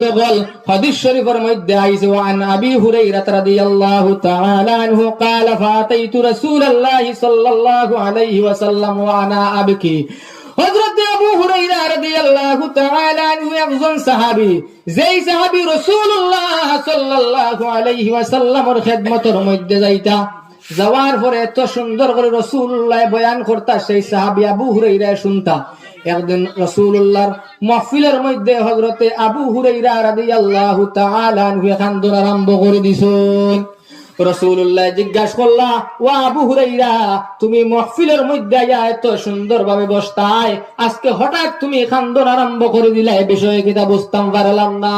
বল হাদিস শরীফের মধ্যে আইছে ওয়ান আবি হুরাইরা রাদিয়াল্লাহু তাআলা আনহু قال فاتيت رسول الله صلى الله عليه وسلم وانا ابكي হযরত আবু হুরাইরা রাদিয়াল্লাহু তাআলা আনহু একজন সাহাবী যেই সাহাবী রাসূলুল্লাহ সাল্লাল্লাহু আলাইহি ওয়াসাল্লামের খিদমতের মধ্যে যাইতা যাওয়ার পরে এত সুন্দর করে রসুল্লাহ বয়ান করতা সেই সাহাবি আবু হুরাইরা শুনতা একদিন রসুল্লাহর মহফিলের মধ্যে হজরতে আবু হুরাইরা রাদিয়াল্লাহু তাআলা আনহু খান্দুর আরম্ভ করে দিছেন রসুল্লাহ জিজ্ঞাসা করলা, ও আবু হুরাইরা, তুমি মহফিলের মধ্যে এত সুন্দর ভাবে বসতাই আজকে হঠাৎ তুমি খান্দন আরম্ভ করে দিলা, এ বিষয়ে কিতা বুঝতাম পারলাম না।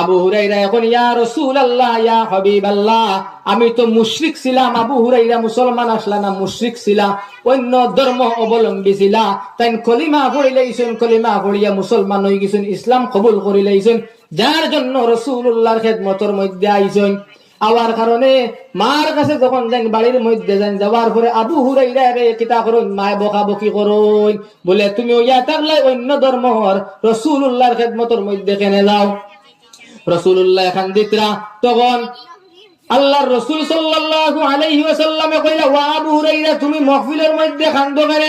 আবু হুরাইরা এখন, ইয়া রসুল আল্লাহ ইয়া হবিব আল্লাহ আমি তো মুশরিক ছিলাম, আবু হুরাইরা মুসলমান আসলা না মুশরিক ছিলা অন্য ধর্ম অবলম্বী ছিলা তাই কলিমা পড়িলাইছেন, কলিমা পড়িয়া মুসলমান হয়ে গেছেন ইসলাম কবুল করিলাইছেন, যার জন্য রসুল্লাহর খেদমতর মধ্যে আইছেন। আওয়ার কারণে মার কাছে যখন যান বাড়ির মধ্যে যান যাওয়ার পরে আবু হুরাইরা রে কিতা করুন, মায় বকা বকি করুন। বলে তুমি ইয়া থাকলে অন্য ধর্মর রসুল্লাহর খেদমতর মধ্যে কেনে যাও? রসুল্লাহ এখান দিতরা, তখন আল্লাহর রসুল সাল্লাল্লাহু আলাইহি ওয়াসাল্লামে কইলা ওয়া আবু হুরাইরা, তুমি মাহফিলের মধ্যে কান্দো কেন?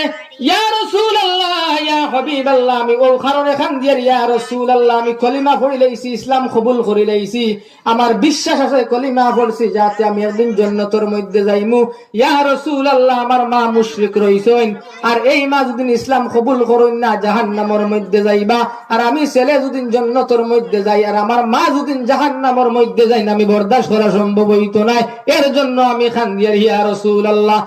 ইসলাম কবুল করি লাইছি। আমার বিশ্বাস মধ্যে আর এই মা যদি ইসলাম কবুল করুন না মধ্যে যাইবা। আর আমি ছেলে যদি জান্নাতের মধ্যে যাই, আর আমার মা যদি জাহান্নামের মধ্যে যাই না আমি বরদাস্ত করা সম্ভব হইতো না। এর জন্য আমি খান দিয়ার, ইয়া রাসূলুল্লাহ।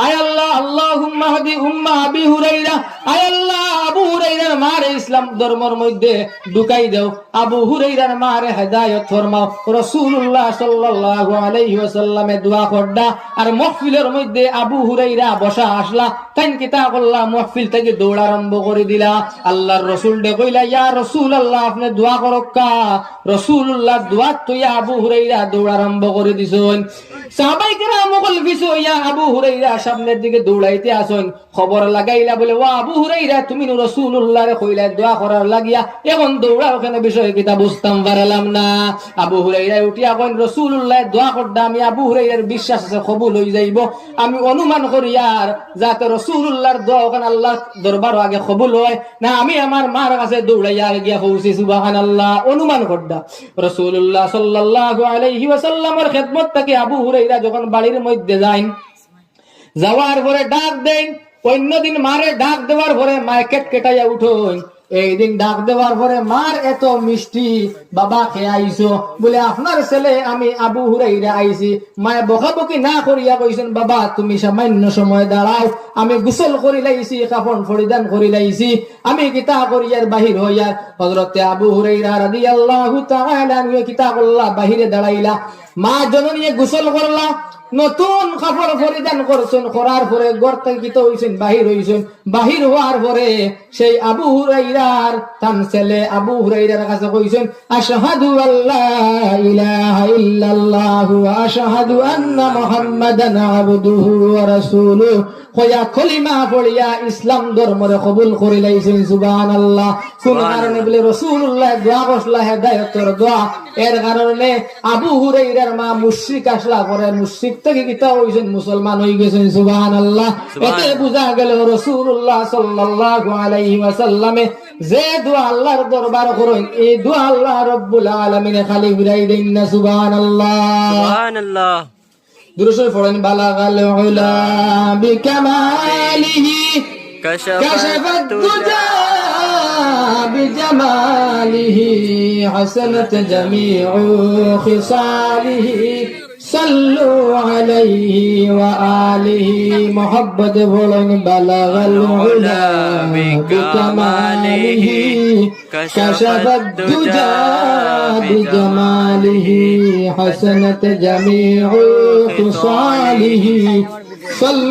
আয় আবি মধ্যে আবু হুরাইরা বসা আসলা। কাইন কিতা করলা মাহফিল থেকে দৌড় আরম্ভ করে দিলা। আল্লাহর রাসূল ডে কইলা, ইয়া রাসূলুল্লাহ, আপনি দোয়া করক কা রাসূলুল্লাহ দোয়া তো আবু হুরাইরা দৌড় আরম্ভ করে দিছেন। সাহাবাই কেরাম কল ইয়া আবু হুরাইরা সামনের দিকে দৌড়াইতে আসুন। খবর লাগাইলা বলে আবু হুরাইরা, তুমি কইলা দোয়া করার লাগিয়া এখন বিষয় কিতা বুঝতাম পারলাম না। আবু হুরাইরা উঠিয়া কইন দোয়া আমি আবু হুরাইরার বিশ্বাস আছে, কবুল হই যাইব। আমি অনুমান করি আর, যাতে রাসূলুল্লাহর দোয়া ওখানে আল্লাহ দরবার আগে কবুল হয়। না, আমি আমার মার কাছে দৌড়াইয়া গিয়া কইছি, সুবহানাল্লাহ, অনুমান করদা। রাসূলুল্লাহ সাল্লাল্লাহু আলাইহি ওয়াসাল্লামের থেকে আবু হুরাইরা যখন বাড়ির মধ্যে যাইন, যাওয়ার পরে ডাক দেন অন্যদিন মারে ডাক দেওয়ার পরে মায় কেট কেটাইয়া উঠোই এই দিন ডাক দেওয়ার পরে, মার এত মিষ্টি, বাবা খেয়ে আইসো বলে, আপনার ছেলে, আমি আবু হুরাইরা আইছি। মায়ে বকাবকি না করিয়া কইছেন, বাবা, তুমি সামান্য সময় দাঁড়াও। আমি গোসল করি লাইছি কাপন পরিধান করি লাইছি। আমি কিতা করিয়ার বাহির হইয়ার হজরতে আবু হুরাইরা রাদিয়াল্লাহু তাআলা কিতা করলা বাহিরে দাঁড়াইলা। মা জননী গোসল করলা। নতুন কাপড় পরিধান করছেন করার পরে ঘর থেকে হইছেন, বাহির হইছেন। বাহির হওয়ার পরে সেই আবু হুরাইরার তান ছেলে আবু হুরাইরার কাছে কইছেন, আশহাদু আল্লাহ ইলাহা ইল্লাল্লাহু আশহাদু আন্না মুহাম্মাদান আবদুহু ওয়া রাসূলুহু। কয়া কলিমা পড়িয়া ইসলাম ধর্মরে কবুল করে লাইছেন, সুবহানাল্লাহ। কোন কারণে বলে, রাসূলুল্লাহ, দোয়া করলা হেদায়েতের দোয়া। এর কারণে আবু হুরাইরার মা মুশরিক আসলা করে মুশরিক থেকে কিতা হইছেন মুসলমান হই গেছেন সুবহানাল্লাহ এতে বুঝা গেল রাসূলুল্লাহ সাল্লাল্লাহু আলাইহি ওয়াসাল্লামে যে দোয়া আল্লাহর দরবার করেন এই দোয়া আল্লাহ রাব্বুল আলামিন খালি বিরাই দেন না সুবহানাল্লাহ সুবহানাল্লাহ দুরুশে পড়েন বালাগাল উলা বিকামালিহি كشف كشف الدجى بجماله حسنت جميع خصاله صلوا عليه وآله محبت بلن بلغ العلا بكماله كشف الدجى بجماله حسنت جميع خصاله صلوا